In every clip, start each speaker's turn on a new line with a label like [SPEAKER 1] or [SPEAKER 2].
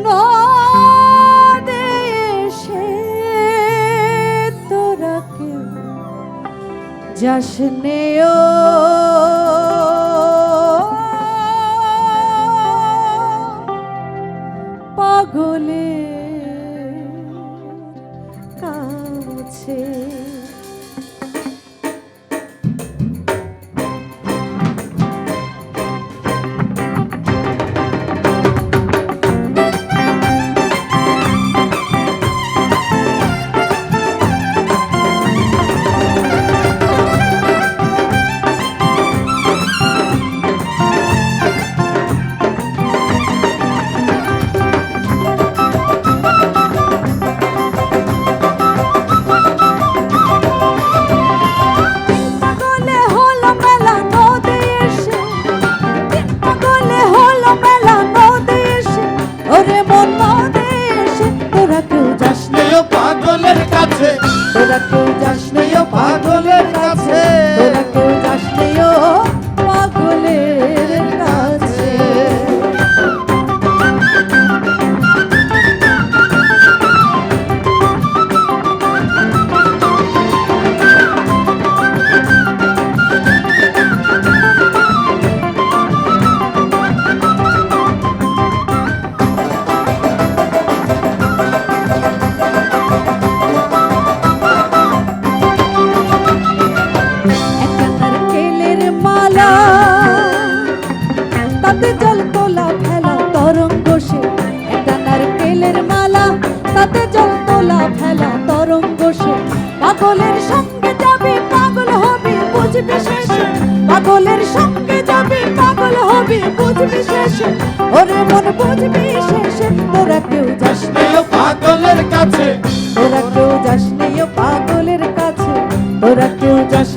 [SPEAKER 1] অন্য দেশে জশনেও পাগলে
[SPEAKER 2] কাছে
[SPEAKER 1] তাতে জল তোলা ফেলা তরঙ্গ সে। পাগলের সঙ্গে যাবে পাগল হবে বুঝবি শেষে। পাগলের সঙ্গে যাবে পাগল হবে বুঝবি শেষে। ওরে মন বুঝবি শেষে তোরা কেউ যাস
[SPEAKER 2] পাগলের কাছে।
[SPEAKER 1] তোরা কেউ যাস পাগলের কাছে। তোরা কেউ যাস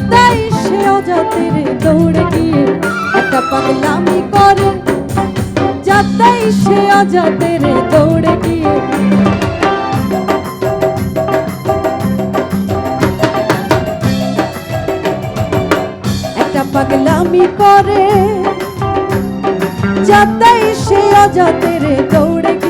[SPEAKER 1] যাতাই সে অজাতের দৌড়ে গিয়ে একটা পাগলামি করে। যাতাই সে অজাতের দৌড়ে গিয়ে। একটা পাগলামি করে। যাতাই সে অজাতের দৌড়ে গিয়ে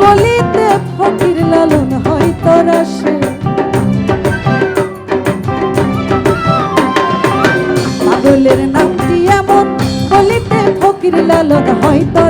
[SPEAKER 1] বলিতে ফকির লালন হয় তোরা সে পাগলের নামটি এমন বলিতে ফকির লালন হয় তোরা